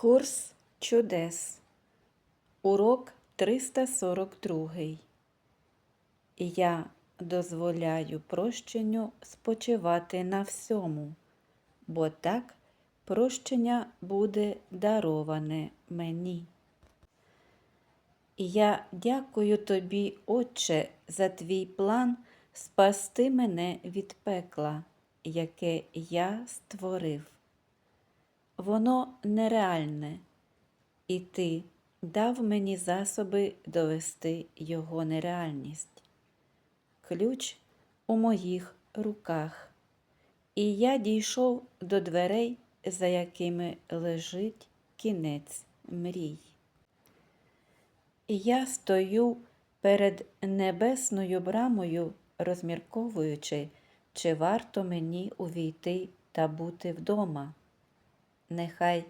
Курс чудес. Урок 342. Я дозволяю прощенню спочивати на всьому, бо так прощення буде дароване мені. Я дякую тобі, Отче, за твій план спасти мене від пекла, яке я створив. Воно нереальне, і ти дав мені засоби довести його нереальність. Ключ у моїх руках, і я дійшов до дверей, за якими лежить кінець мрій. Я стою перед небесною брамою, розмірковуючи, чи варто мені увійти та бути вдома. Нехай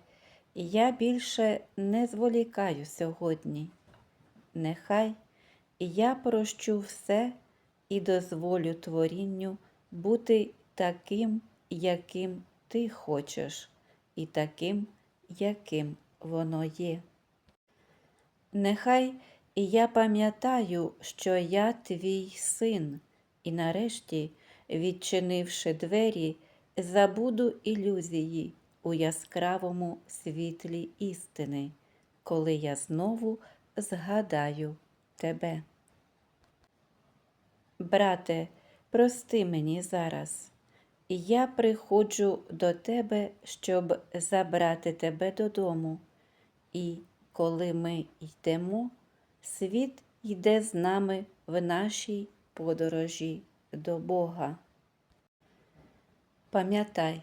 я більше не зволікаю сьогодні. Нехай я прощу все і дозволю творінню бути таким, яким ти хочеш, і таким, яким воно є. Нехай я пам'ятаю, що я твій син, і нарешті, відчинивши двері, забуду ілюзії у яскравому світлі істини, коли я знову згадаю тебе. Брате, прости мені зараз. Я приходжу до тебе, щоб забрати тебе додому. І коли ми йдемо, світ йде з нами в нашій подорожі до Бога. Пам'ятай,